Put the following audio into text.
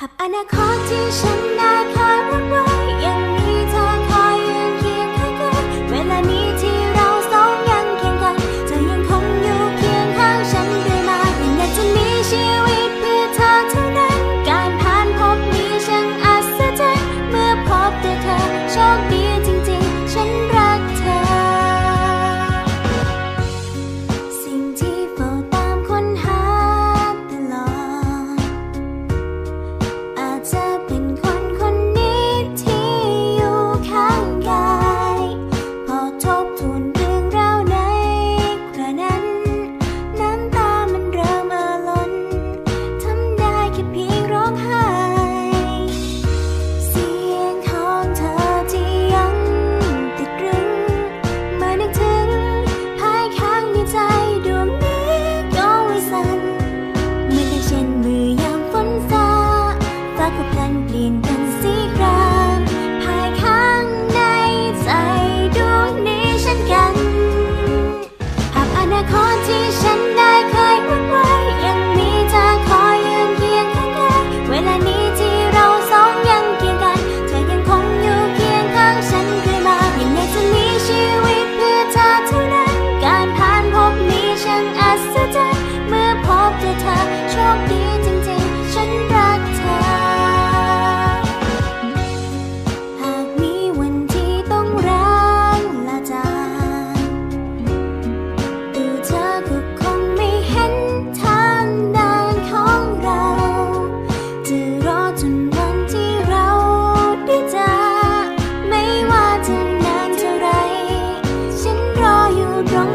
ภาพอนาคตที่ฉันได้คอยหวังไว้ cuộc thân liền